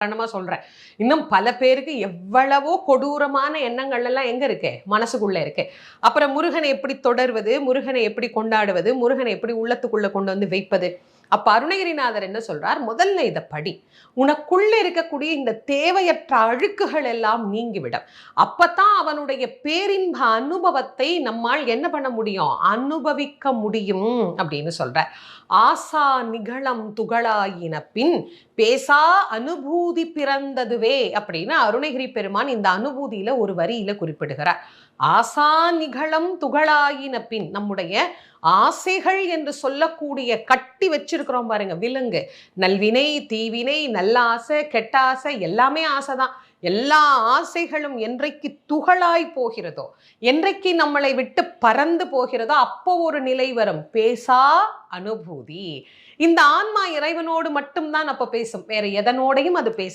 உதாரணமா சொல்றேன். இன்னும் பல பேருக்கு எவ்வளவோ கொடூரமான எண்ணங்கள் எல்லாம் எங்க இருக்கு? மனசுக்குள்ள இருக்கு. அப்புறம் முருகனை எப்படி தொடர்வது? முருகனை எப்படி கொண்டாடுவது? முருகனை எப்படி உள்ளத்துக்குள்ள கொண்டு வந்து வைப்பது? அப்ப அருணகிரிநாதர் என்ன சொல்றார்? முதல்ல இதை படி. உனக்குள்ள இருக்கக்கூடிய இந்த தேவையற்ற அழுக்குகள் எல்லாம் நீங்கிவிடும். அப்பதான் அவனுடைய பேரின்ப அனுபவத்தை நம்மால் என்ன பண்ண முடியும்? அனுபவிக்க முடியும் அப்படின்னு சொல்றார். ஆசா நிகழம் துகளாயின பின் பேசா அனுபூதி பிறந்ததுவே அப்படின்னு அருணகிரி பெருமான் இந்த அனுபூதியில ஒரு வரியில குறிப்பிடுகிறார். ஆசா நிகழம் துகளாயின பின் நம்முடைய ஆசைகள் என்று சொல்லக்கூடிய கட்டி வச்சு பிரிச்சிருக்கிறோம் பாருங்க. விலங்கு. நல்வினை தீவினை நல்ல ஆசை கெட்ட ஆசை எல்லாமே ஆசைதான். எல்லா ஆசைகளும் என்றைக்கு துகளாய் போகிறதோ என்றைக்கு நம்மளை விட்டு பறந்து போகிறதோ அப்போ ஒரு நிலை வரும். பேசா அனுபூதி. இந்த ஆன்மா இறைவனோடு மட்டும்தான் அப்ப பேசும். வேற எதனோடையும் அது பேச